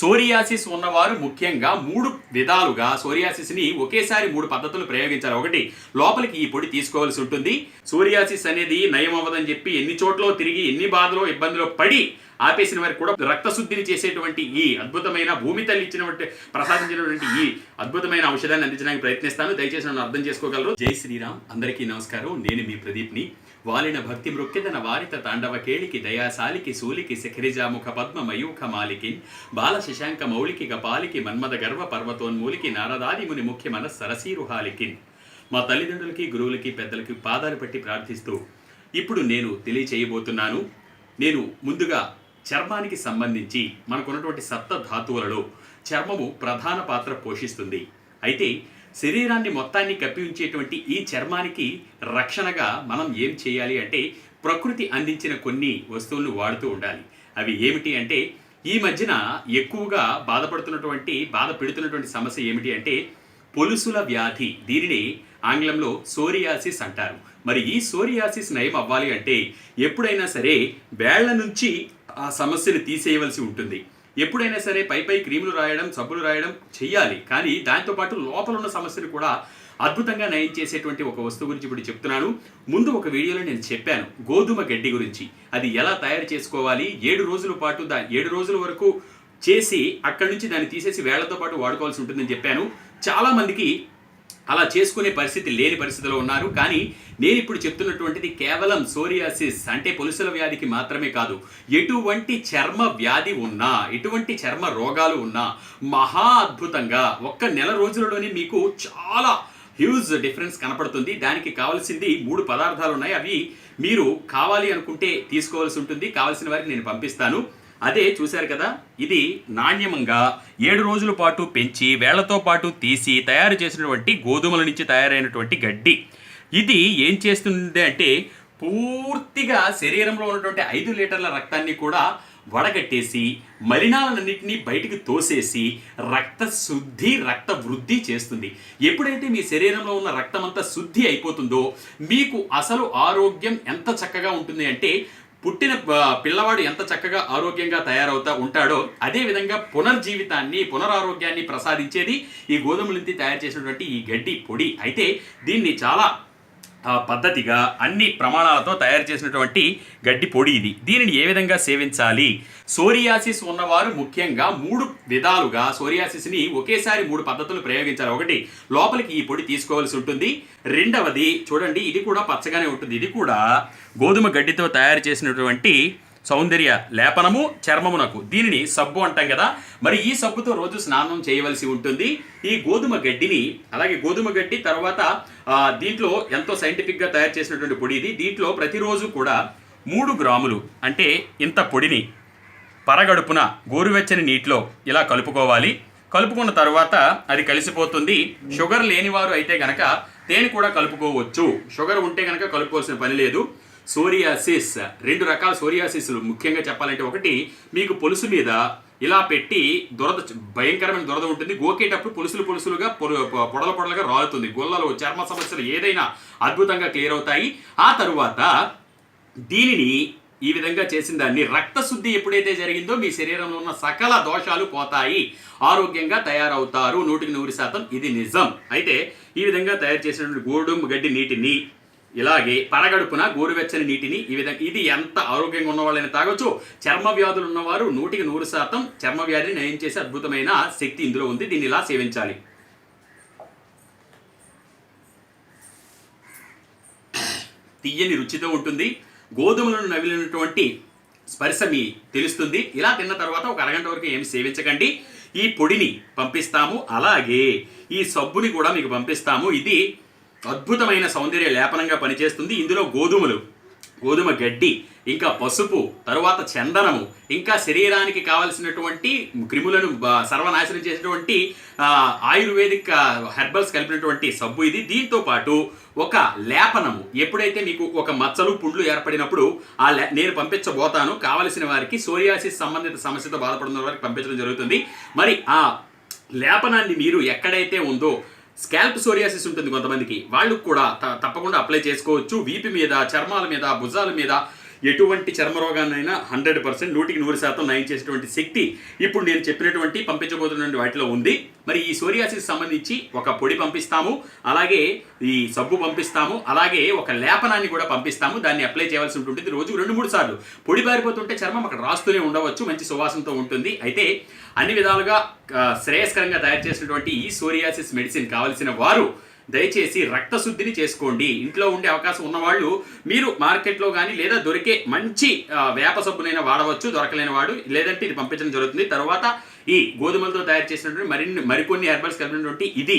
Psoriasis ఉన్నవారు ముఖ్యంగా మూడు విధాలుగా సోరియాసిస్ని ఒకేసారి మూడు పద్ధతులు ప్రయోగించాలి. ఒకటి లోపలికి ఈ పొడి తీసుకోవాల్సి ఉంటుంది. సోరియాసిస్ అనేది నయం అవ్వదని చెప్పి ఎన్ని చోట్ల తిరిగి ఎన్ని బాధలో ఇబ్బందిలో పడి ఆపేసిన వారికి కూడా రక్తశుద్ధిని చేసేటువంటి ఈ అద్భుతమైన భూమి తల్లి ఇచ్చినటువంటి ప్రసాదించినటువంటి ఈ అద్భుతమైన ఔషధాన్ని అందించడానికి ప్రయత్నిస్తాను. దయచేసి నన్ను అర్థం చేసుకోగలరు. జై శ్రీరామ్. అందరికీ నమస్కారం. నేను మీ ప్రదీప్ని. వాలిన భక్తి మృక్కిదన వారిత తాండవ కేళికి దయాశాలికి సూలికి శిఖరిజాముఖ పద్మ మయూఖ మాలికి బాల శశాంక మౌలికి గపాలికి మన్మద గర్వ పర్వతోన్మూలికి నారదాది ముని ముఖ్య మన సరసీరుహాలికి మా తల్లిదండ్రులకి గురువులకి పెద్దలకి పాదాలు పట్టి ప్రార్థిస్తూ ఇప్పుడు నేను తెలియచేయబోతున్నాను. నేను ముందుగా చర్మానికి సంబంధించి మనకున్నటువంటి సప్త ధాతువులలో చర్మము ప్రధాన పాత్ర పోషిస్తుంది. అయితే శరీరాన్ని మొత్తాన్ని కప్పి ఉంచేటువంటి ఈ చర్మానికి రక్షణగా మనం ఏం చేయాలి అంటే ప్రకృతి అందించిన కొన్ని వస్తువులను వాడుతూ ఉండాలి. అవి ఏమిటి అంటే ఈ మధ్యన ఎక్కువగా బాధపడుతున్నటువంటి బాధ పెడుతున్నటువంటి సమస్య ఏమిటి అంటే పొలుసుల వ్యాధి. దీనిని ఆంగ్లంలో సోరియాసిస్ అంటారు. మరి ఈ సోరియాసిస్ నయం అవ్వాలి అంటే ఎప్పుడైనా సరే వేళ్ళ నుంచి ఆ సమస్యను తీసేయవలసి ఉంటుంది. ఎప్పుడైనా సరే పై పై క్రీములు రాయడం సబ్బులు రాయడం చెయ్యాలి. కానీ దాంతోపాటు లోపల ఉన్న సమస్యలు కూడా అద్భుతంగా నయం చేసేటువంటి ఒక వస్తువు గురించి ఇప్పుడు చెప్తున్నాను. ముందు ఒక వీడియోలో నేను చెప్పాను గోధుమ గడ్డి గురించి. అది ఎలా తయారు చేసుకోవాలి? ఏడు రోజుల పాటు దా ఏడు రోజుల వరకు చేసి అక్కడి నుంచి దాన్ని తీసేసి వేళ్ళతో పాటు వాడుకోవాల్సి ఉంటుందని చెప్పాను. చాలామందికి అలా చేసుకునే పరిస్థితి లేని పరిస్థితిలో ఉన్నారు. కానీ నేను ఇప్పుడు చెప్తున్నటువంటిది కేవలం సోరియాసిస్ అంటే పొలుసుల వ్యాధికి మాత్రమే కాదు. ఎటువంటి చర్మ వ్యాధి ఉన్నా ఎటువంటి చర్మ రోగాలు ఉన్నా మహా అద్భుతంగా ఒక్క నెల రోజులలోనే మీకు చాలా హ్యూజ్ డిఫరెన్స్ కనపడుతుంది. దానికి కావాల్సింది మూడు పదార్థాలు ఉన్నాయి. అవి మీరు కావాలి అనుకుంటే తీసుకోవాల్సి ఉంటుంది. కావాల్సిన వారికి నేను పంపిస్తాను. అదే చూశారు కదా ఇది నాణ్యమంగా ఏడు రోజుల పాటు పెంచి వేళ్ళతో పాటు తీసి తయారు చేసినటువంటి గోధుమల నుంచి తయారైనటువంటి గడ్డి. ఇది ఏం చేస్తుంది అంటే పూర్తిగా శరీరంలో ఉన్నటువంటి ఐదు లీటర్ల రక్తాన్ని కూడా వడగట్టేసి మలినాలన్నింటినీ బయటికి తోసేసి రక్త శుద్ధి రక్త వృద్ధి చేస్తుంది. ఎప్పుడైతే మీ శరీరంలో ఉన్న రక్తం అంతా శుద్ధి అయిపోతుందో మీకు అసలు ఆరోగ్యం ఎంత చక్కగా ఉంటుంది అంటే పుట్టిన పిల్లవాడు ఎంత చక్కగా ఆరోగ్యంగా తయారవుతా ఉంటాడో అదే విధంగా పునర్జీవితాన్ని పునరారోగ్యాన్ని ప్రసాదించేది ఈ గోధుమలింతి తయారు చేసినటువంటి ఈ గడ్డి పొడి. అయితే దీన్ని చాలా పద్ధతిగా అన్ని ప్రమాణాలతో తయారు చేసినటువంటి గడ్డి పొడి ఇది. దీనిని ఏ విధంగా సేవించాలి? సోరియాసిస్ ఉన్నవారు ముఖ్యంగా మూడు విధాలుగా సోరియాసిస్ని ఒకేసారి మూడు పద్ధతులు ప్రయోగించాలి. ఒకటి లోపలికి ఈ పొడి తీసుకోవాల్సి ఉంటుంది. రెండవది చూడండి ఇది కూడా పచ్చగానే ఉంటుంది. ఇది కూడా గోధుమ గడ్డితో తయారు చేసినటువంటి సౌందర్య లేపనము చర్మమునకు. దీనిని సబ్బు అంటాం కదా. మరి ఈ సబ్బుతో రోజు స్నానం చేయవలసి ఉంటుంది. ఈ గోధుమ గడ్డిని అలాగే గోధుమ గడ్డి తర్వాత దీంట్లో ఎంతో సైంటిఫిక్గా తయారు చేసినటువంటి పొడి ఇది. దీంట్లో ప్రతిరోజు కూడా మూడు గ్రాములు అంటే ఇంత పొడిని పరగడుపున గోరువెచ్చని నీటిలో ఇలా కలుపుకోవాలి. కలుపుకున్న తర్వాత అది కలిసిపోతుంది. షుగర్ లేనివారు అయితే గనక తేనె కూడా కలుపుకోవచ్చు. షుగర్ ఉంటే కనుక కలుపుకోవాల్సిన పని లేదు. సోరియాసిస్. రెండు రకాల సోరియాసిస్లు ముఖ్యంగా చెప్పాలంటే ఒకటి మీకు పొలుసు మీద ఇలా పెట్టి దురద భయంకరమైన దురద ఉంటుంది. గోకేటప్పుడు పులుసులు పులుసులుగా పొడల పొడలుగా రాలుతుంది. గొల్లలో చర్మ సమస్యలు ఏదైనా అద్భుతంగా క్లియర్ అవుతాయి. ఆ తరువాత దీనిని ఈ విధంగా చేసిన దాన్ని రక్తశుద్ధి ఎప్పుడైతే జరిగిందో మీ శరీరంలో ఉన్న సకల దోషాలు పోతాయి. ఆరోగ్యంగా తయారవుతారు. నూటికి నూరు శాతం ఇది నిజం. అయితే ఈ విధంగా తయారు చేసినటువంటి గోడుం గడ్డి నీటిని ఇలాగే పరగడుపున గోరువెచ్చని నీటిని ఈ విధంగా ఇది ఎంత ఆరోగ్యంగా ఉన్న వాళ్ళని తాగొచ్చు? చర్మ వ్యాధులు ఉన్నవారు నూటికి నూరు శాతం చర్మ వ్యాధిని నయం చేసే అద్భుతమైన శక్తి ఇందులో ఉంది. దీన్ని ఇలా సేవించాలి. తీయని రుచితో ఉంటుంది. గోధుమలను నవిలినటువంటి స్పర్శ మీ తెలుస్తుంది. ఇలా తిన్న తర్వాత ఒక అరగంట వరకు ఏమి సేవించకండి. ఈ పొడిని పంపిస్తాము. అలాగే ఈ సబ్బుని కూడా మీకు పంపిస్తాము. ఇది అద్భుతమైన సౌందర్య లేపనంగా పనిచేస్తుంది. ఇందులో గోధుమలు గోధుమ గడ్డి ఇంకా పసుపు తరువాత చందనము ఇంకా శరీరానికి కావలసినటువంటి క్రిములను సర్వనాశనం చేసినటువంటి ఆయుర్వేదిక్ హెర్బల్స్ కలిపినటువంటి సబ్బు ఇది. దీంతో పాటు ఒక లేపనము. ఎప్పుడైతే మీకు ఒక మచ్చలు పుండ్లు ఏర్పడినప్పుడు ఆ లే- నేను పంపించబోతాను. కావలసిన వారికి సోరియాసిస్ సంబంధిత సమస్యతో బాధపడుతున్న వారికి పంపించడం జరుగుతుంది. మరి ఆ లేపనాన్ని మీరు ఎక్కడైతే ఉందో స్కాల్ప్ సోరియాసిస్ ఉంటుంది కొంతమందికి. వాళ్ళు కూడా తప్పకుండా అప్లై చేసుకోవచ్చు. వీపి మీద చర్మాల మీద భుజాల మీద ఎటువంటి చర్మరోగాన్నైనా హండ్రెడ్ పర్సెంట్ నూటికి నూరు శాతం నయం చేసేటువంటి శక్తి ఇప్పుడు నేను చెప్పినటువంటి పంపించబోతున్నటువంటి వాటిలో ఉంది. మరి ఈ సోరియాసిస్ సంబంధించి ఒక పొడి పంపిస్తాము అలాగే ఈ సబ్బు పంపిస్తాము అలాగే ఒక లేపనాన్ని కూడా పంపిస్తాము. దాన్ని అప్లై చేయవలసి ఉంటుంది రోజుకు రెండు మూడు సార్లు. పొడి పారిపోతుంటే చర్మం అక్కడ రాస్తూనే ఉండవచ్చు మంచి సువాసనతో ఉంటుంది. అయితే అన్ని విధాలుగా శ్రేయస్కరంగా తయారు చేసినటువంటి ఈ సోరియాసిస్ మెడిసిన్ కావాల్సిన వారు దయచేసి రక్తశుద్ధిని చేసుకోండి. ఇంట్లో ఉండే అవకాశం ఉన్నవాళ్ళు మీరు మార్కెట్లో కానీ లేదా దొరికే మంచి వేప సబ్బునైనా వాడవచ్చు దొరకలేని వాడు. లేదంటే ఇది పంపించడం జరుగుతుంది. తర్వాత ఈ గోధుమలతో తయారు చేసినటువంటి మరిన్ని మరికొన్ని హెర్బల్స్ కలిపినటువంటి ఇది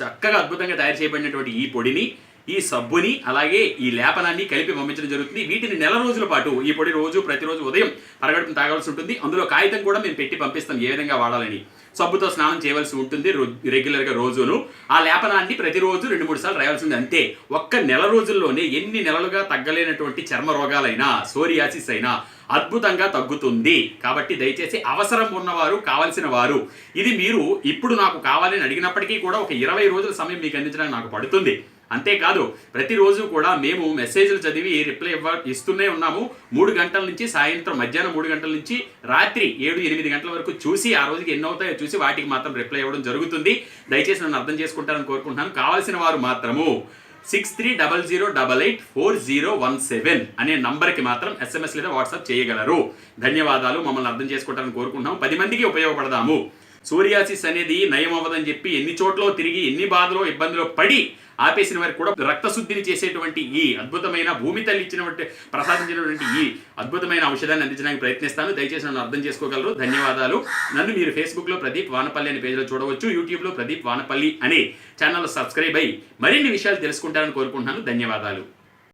చక్కగా అద్భుతంగా తయారు చేయబడినటువంటి ఈ పొడిని ఈ సబ్బుని అలాగే ఈ లేపనాన్ని కలిపి పంపించడం జరుగుతుంది. వీటిని నెల రోజుల పాటు ఈ పొడి రోజు ప్రతిరోజు ఉదయం అరగడుపున తాగాల్సి ఉంటుంది. అందులో కాగితం కూడా మేము పెట్టి పంపిస్తాం ఏ విధంగా వాడాలని. సబ్బుతో స్నానం చేయవలసి ఉంటుంది రెగ్యులర్గా రోజును. ఆ లేపనాన్ని ప్రతిరోజు రెండు మూడు సార్లు రాయాల్సింది అంతే. ఒక్క నెల రోజుల్లోనే ఎన్ని నెలలుగా తగ్గలేనటువంటి చర్మ రోగాలైనా సోరియాసిస్ అయినా అద్భుతంగా తగ్గుతుంది. కాబట్టి దయచేసి అవసరం ఉన్నవారు కావలసిన వారు ఇది మీరు ఇప్పుడు నాకు కావాలని అడిగినప్పటికీ కూడా ఒక ఇరవై రోజుల సమయం మీకు అందించడానికి నాకు పడుతుంది. అంతేకాదు ప్రతిరోజు కూడా మేము మెసేజ్లు చదివి రిప్లై ఇవ్వ ఇస్తూనే ఉన్నాము. మూడు గంటల నుంచి సాయంత్రం మధ్యాహ్నం మూడు గంటల నుంచి రాత్రి ఏడు ఎనిమిది గంటల వరకు చూసి ఆ రోజుకి ఎన్నవుతాయో చూసి వాటికి మాత్రం రిప్లై ఇవ్వడం జరుగుతుంది. దయచేసి నన్ను అర్థం చేసుకుంటారని కోరుకుంటున్నాను. కావాల్సిన వారు మాత్రము six three double zero double eight four zero one seven అనే నంబర్కి మాత్రం ఎస్ఎంఎస్ లేదా వాట్సాప్ చేయగలరు. ధన్యవాదాలు. మమ్మల్ని అర్థం చేసుకుంటారని కోరుకుంటున్నాం పది మందికి ఉపయోగపడదాము. సూర్యాసిస్ అనేది నయం అవ్వదని చెప్పి ఎన్ని చోట్ల తిరిగి ఎన్ని బాధలో ఇబ్బందులో పడి ఆపేసిన వారికి కూడా రక్తశుద్ధిని చేసేటువంటి ఈ అద్భుతమైన భూమి తల్లి ఇచ్చినటువంటి ప్రసాదించినటువంటి ఈ అద్భుతమైన ఔషధాన్ని అందించడానికి ప్రయత్నిస్తాను. దయచేసి నన్ను అర్థం చేసుకోగలరు. ధన్యవాదాలు. నన్ను మీరు ఫేస్బుక్లో ప్రదీప్ వానపల్లి అనే పేజ్లో చూడవచ్చు. యూట్యూబ్లో ప్రదీప్ వానపల్లి అనే ఛానల్ సబ్స్క్రైబ్ అయ్యి మరిన్ని విషయాలు తెలుసుకుంటారని కోరుకుంటున్నాను. ధన్యవాదాలు.